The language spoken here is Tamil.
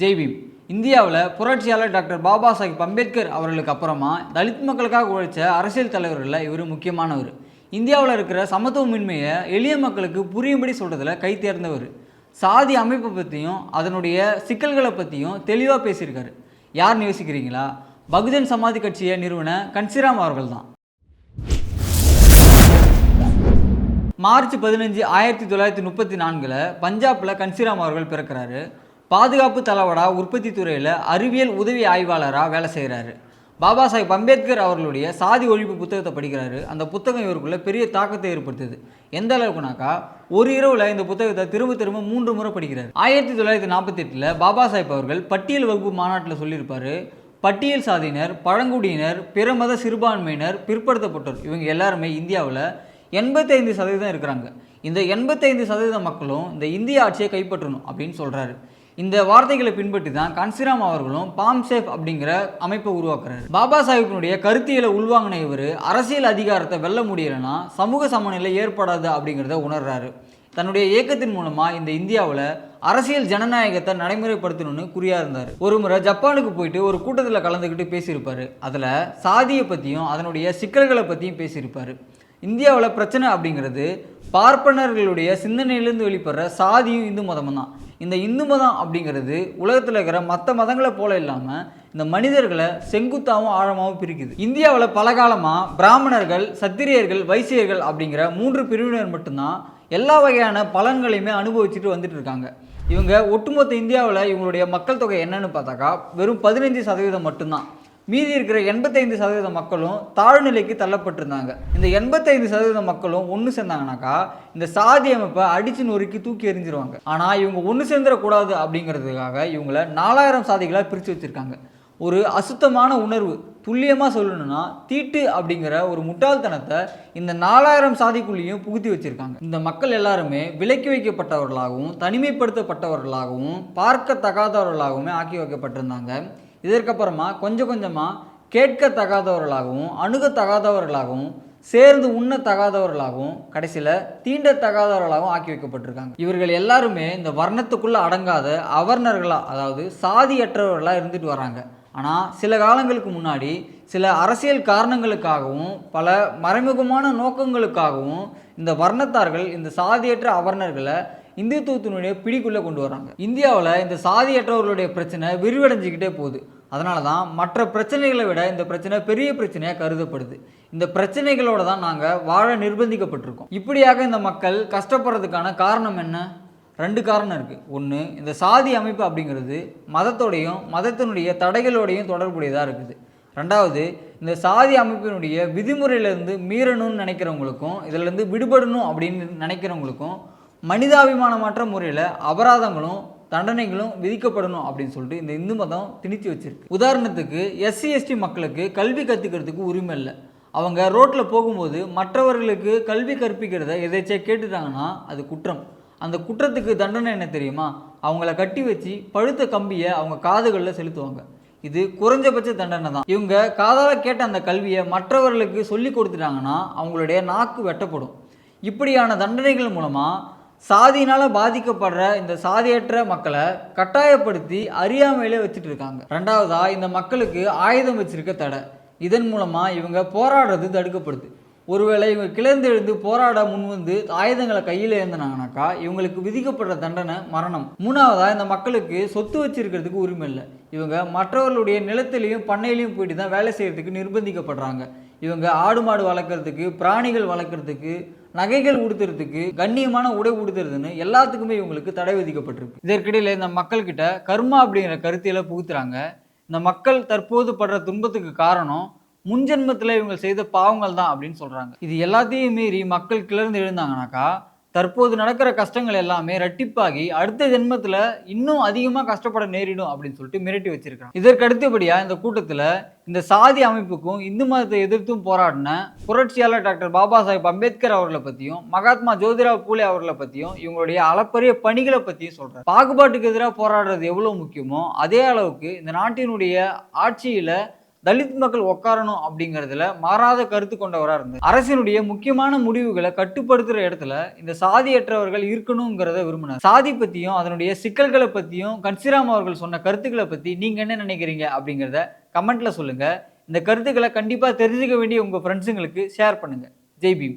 ஜெய்பீம். இந்தியாவில் புரட்சியாளர் டாக்டர் பாபா சாஹிப் அம்பேத்கர் அவர்களுக்கு அப்புறமா தலித் மக்களுக்காக உழைச்ச அரசியல் தலைவர்களில் இவர் முக்கியமானவர். இந்தியாவில் இருக்கிற சமத்துவமின்மையை எளிய மக்களுக்கு புரியும்படி சொல்கிறதுல கை தேர்ந்தவர். சாதி அமைப்பை பற்றியும் அதனுடைய சிக்கல்களை பற்றியும் தெளிவாக பேசியிருக்காரு. யார் யோசிக்கிறீங்களா பகுஜன் சமாதி கட்சியை நிறுவன கன்சிராம் அவர்கள் தான் மார்ச் பதினஞ்சு ஆயிரத்தி தொள்ளாயிரத்தி முப்பத்தி நான்கில் பஞ்சாபில் கன்சிராம் அவர்கள் பிறக்கிறாரு. பாதுகாப்பு தளவடா உற்பத்தி துறையில் அறிவியல் உதவி ஆய்வாளராக வேலை செய்கிறாரு பாபா சாஹிப் அம்பேத்கர் அவர்களுடைய சாதி ஒழிப்பு புத்தகத்தை படிக்கிறாரு. அந்த புத்தகம் இவருக்குள்ள பெரிய தாக்கத்தை ஏற்படுத்துது. எந்த அளவுக்குனாக்கா ஒரு இரவில் இந்த புத்தகத்தை திரும்ப திரும்ப மூன்று முறை படிக்கிறார். ஆயிரத்தி தொள்ளாயிரத்தி நாற்பத்தி எட்டில் பாபா சாஹிப் அவர்கள் பட்டியல் வகுப்பு மாநாட்டில் சொல்லியிருப்பார். பட்டியல் சாதியினர் பழங்குடியினர் பிற மத சிறுபான்மையினர் பிற்படுத்தப்பட்டோர் இவங்க எல்லாருமே இந்தியாவில் எண்பத்தைந்து சதவீதம் இருக்கிறாங்க. இந்த எண்பத்தைந்து சதவீத மக்களும் இந்த இந்திய ஆட்சியை கைப்பற்றணும் அப்படின்னு சொல்கிறாரு இந்த வார்த்தைகளை பின்பற்றி தான் கன்சிராம் அவர்களும் பாம் சேஃப் அப்படிங்கிற அமைப்பை உருவாக்குறாரு. பாபா சாஹிப்பினுடைய கருத்தியலை உள்வாங்கின இவர் அரசியல் அதிகாரத்தை வெல்ல முடியலைன்னா சமூக சமநிலை ஏற்படாது அப்படிங்கிறத உணர்றாரு. தன்னுடைய இயக்கத்தின் மூலமாக இந்த இந்தியாவில் அரசியல் ஜனநாயகத்தை நடைமுறைப்படுத்தணும்னு குறியா இருந்தார். ஒரு முறை ஜப்பானுக்கு போயிட்டு ஒரு கூட்டத்தில் கலந்துக்கிட்டு பேசியிருப்பாரு. அதில் சாதியை பற்றியும் அதனுடைய சிக்கல்களை பற்றியும் பேசியிருப்பாரு. இந்தியாவில் பிரச்சனை அப்படிங்கிறது பார்ப்பனர்களுடைய சிந்தனையிலேருந்து வெளிப்படுற சாதியும் இந்து மதமும் தான். இந்த இந்து மதம் அப்படிங்கிறது உலகத்தில் இருக்கிற மற்ற மதங்களை போல இல்லாமல் இந்த மனிதர்களை செங்குத்தாகவும் ஆழமாகவும் பிரிக்குது. இந்தியாவில் பல காலமாக பிராமணர்கள் சத்திரியர்கள் வைசியர்கள் அப்படிங்கிற மூன்று பிரிவினர் மட்டும்தான் எல்லா வகையான பலன்களையுமே அனுபவிச்சுட்டு வந்துட்டு இருக்காங்க. இவங்க ஒட்டுமொத்த இந்தியாவில் இவங்களுடைய மக்கள் தொகை என்னன்னு பார்த்தாக்கா வெறும் பதினைஞ்சு சதவீதம் மட்டும்தான். மீதி இருக்கிற எண்பத்தைந்து சதவீத மக்களும் தாழ்நிலைக்கு தள்ளப்பட்டிருந்தாங்க. இந்த எண்பத்தைந்து சதவீத மக்களும் ஒன்று சேர்ந்தாங்கனாக்கா இந்த சாதி அமைப்பை அடிச்சு நொறுக்கி தூக்கி எறிஞ்சிருவாங்க. ஆனால் இவங்க ஒன்று சேர்ந்துடக்கூடாது அப்படிங்கிறதுக்காக இவங்கள நாலாயிரம் சாதிகளாக பிரித்து வச்சுருக்காங்க. ஒரு அசுத்தமான உணர்வு துல்லியமாக சொல்லணும்னா தீட்டு அப்படிங்கிற ஒரு முட்டாள்தனத்தை இந்த நாலாயிரம் சாதிக்குள்ளேயும் புகுத்தி வச்சுருக்காங்க. இந்த மக்கள் எல்லாருமே விலக்கி வைக்கப்பட்டவர்களாகவும் தனிமைப்படுத்தப்பட்டவர்களாகவும் பார்க்கத்தகாதவர்களாகவுமே ஆக்கி வைக்கப்பட்டிருந்தாங்க. இதற்கப்புறமா கொஞ்சம் கொஞ்சமாக கேட்கத்தகாதவர்களாகவும் அணுகத்தகாதவர்களாகவும் சேர்ந்து உண்ணத்தகாதவர்களாகவும் கடைசியில் தீண்டத்தகாதவர்களாகவும் ஆக்கி வைக்கப்பட்டிருக்காங்க. இவர்கள் எல்லாருமே இந்த வர்ணத்துக்குள்ளே அடங்காத அவர்ணர்களாக அதாவது சாதியற்றவர்களாக இருந்துட்டு வராங்க. ஆனால் சில காலங்களுக்கு முன்னாடி சில அரசியல் காரணங்களுக்காகவும் பல மறைமுகமான நோக்கங்களுக்காகவும் இந்த வர்ணத்தார்கள் இந்த சாதியற்ற அவர்ணர்களை இந்துத்துவத்தினுடைய பிடிக்குள்ளே கொண்டு வராங்க இந்தியாவில் இந்த சாதியற்றவர்களுடைய பிரச்சனை விரிவடைஞ்சிக்கிட்டே போகுது. அதனால தான் மற்ற பிரச்சனைகளை விட இந்த பிரச்சனை பெரிய பிரச்சனையாக கருதப்படுது. இந்த பிரச்சனைகளோட தான் நாங்கள் வாழ நிர்பந்திக்கப்பட்டிருக்கோம். இப்படியாக இந்த மக்கள் கஷ்டப்படுறதுக்கான காரணம் என்ன? ரெண்டு காரணம் இருக்குது ஒன்று இந்த சாதி அமைப்பு அப்படிங்கிறது மதத்தோடையும் மதத்தினுடைய தடைகளோடையும் தொடர்புடையதாக இருக்குது. ரெண்டாவது இந்த சாதி அமைப்பினுடைய விதிமுறையிலேருந்து மீறணும்னு நினைக்கிறவங்களுக்கும் இதிலேருந்து விடுபடணும் அப்படின்னு நினைக்கிறவங்களுக்கும் மனிதாபிமானமற்ற முறையில் அபராதங்களும் தண்டனைகளும் விதிக்கப்படணும் அப்படின்னு சொல்லிட்டு இந்த இந்து மதம் திணித்து வச்சிருக்கு. உதாரணத்துக்கு எஸ்சி எஸ்டி மக்களுக்கு கல்வி கற்றுக்கிறதுக்கு உரிமை இல்லை. அவங்க ரோட்டில் போகும்போது மற்றவர்களுக்கு கல்வி கற்பிக்கிறத எதாச்சும் கேட்டுட்டாங்கன்னா அது குற்றம். அந்த குற்றத்துக்கு தண்டனை என்ன தெரியுமா? அவங்கள கட்டி வச்சு பழுத்த கம்பியை அவங்க காதுகளில் செலுத்துவாங்க. இது குறைஞ்சபட்ச தண்டனை தான். இவங்க காதால் கேட்ட அந்த கல்வியை மற்றவர்களுக்கு சொல்லி கொடுத்துட்டாங்கன்னா அவங்களுடைய நாக்கு வெட்டப்படும். இப்படியான தண்டனைகள் மூலமாக சாதியினால் பாதிக்கப்படுற இந்த சாதியற்ற மக்களை கட்டாயப்படுத்தி அறியாமையிலே வச்சுட்டு இருக்காங்க. ரெண்டாவதாக இந்த மக்களுக்கு ஆயுதம் வச்சிருக்க தடை. இதன் மூலமாக இவங்க போராடுறது தடுக்கப்படுது. ஒருவேளை இவங்க கிளர்ந்து எழுந்து போராட முன்வந்து ஆயுதங்களை கையில் ஏந்தினாங்கனாக்கா இவங்களுக்கு விதிக்கப்படுற தண்டனை மரணம். மூணாவதாக இந்த மக்களுக்கு சொத்து வச்சிருக்கிறதுக்கு உரிமை இல்லை. இவங்க மற்றவர்களுடைய நிலத்திலையும் பண்ணையிலையும் போயிட்டு தான் வேலை செய்கிறதுக்கு நிர்பந்திக்கப்படுறாங்க. இவங்க ஆடு மாடு வளர்க்குறதுக்கு பிராணிகள் வளர்க்குறதுக்கு நகைகள் உடுத்துறதுக்கு கண்ணியமான உடை உடுத்துறதுன்னு எல்லாத்துக்குமே இவங்களுக்கு தடை விதிக்கப்பட்டிருக்கு. இதற்கிடையில் இந்த மக்கள்கிட்ட கர்மா அப்படிங்கிற கருத்தியலை புகுத்துறாங்க. இந்த மக்கள் தற்போது படுற துன்பத்துக்கு காரணம் முன்ஜென்மத்தில் இவங்க செய்த பாவங்கள் தான் அப்படின்னு சொல்கிறாங்க இது எல்லாத்தையும் மீறி மக்கள் கிளர்ந்து எழுந்தாங்கனாக்கா தற்போது நடக்கிற கஷ்டங்கள் எல்லாமே ரெட்டிப்பாகி அடுத்த ஜென்மத்தில் இன்னும் அதிகமாக கஷ்டப்பட நேரிடும் அப்படின்னு சொல்லிட்டு மிரட்டி வச்சிருக்காங்க இதற்கு அடுத்தபடியாக இந்த கூட்டத்தில் இந்த சாதி அமைப்புக்கும் இந்து மதத்தை எதிர்த்தும் போராடின புரட்சியாளர் டாக்டர் பாபா சாஹிப் அம்பேத்கர் அவர்களை பற்றியும் மகாத்மா ஜோதிராவ் பூலே அவர்களை பற்றியும் இவங்களுடைய அளப்பரிய பணிகளை பற்றியும் சொல்கிறார் பாகுபாட்டுக்கு எதிராக போராடுறது எவ்வளோ முக்கியமோ அதே அளவுக்கு இந்த நாட்டினுடைய ஆட்சியில் தலித் மக்கள் உட்காரணும் அப்படிங்கிறதுல மாறாத கருத்து கொண்டவராக இருந்து அரசினுடைய முக்கியமான முடிவுகளை கட்டுப்படுத்துகிற இடத்துல இந்த சாதியற்றவர்கள் இருக்கணுங்கிறத விரும்பினார். சாதி பற்றியும் அதனுடைய சிக்கல்களை பற்றியும் கன்சிராம் அவர்கள் சொன்ன கருத்துக்களை பற்றி நீங்கள் என்ன நினைக்கிறீங்க அப்படிங்கிறத கமெண்ட்டில் சொல்லுங்கள் இந்த கருத்துக்களை கண்டிப்பாக தெரிஞ்சுக்க வேண்டிய உங்கள் ஃப்ரெண்ட்ஸுங்களுக்கு ஷேர் பண்ணுங்கள் ஜெய் பீம்.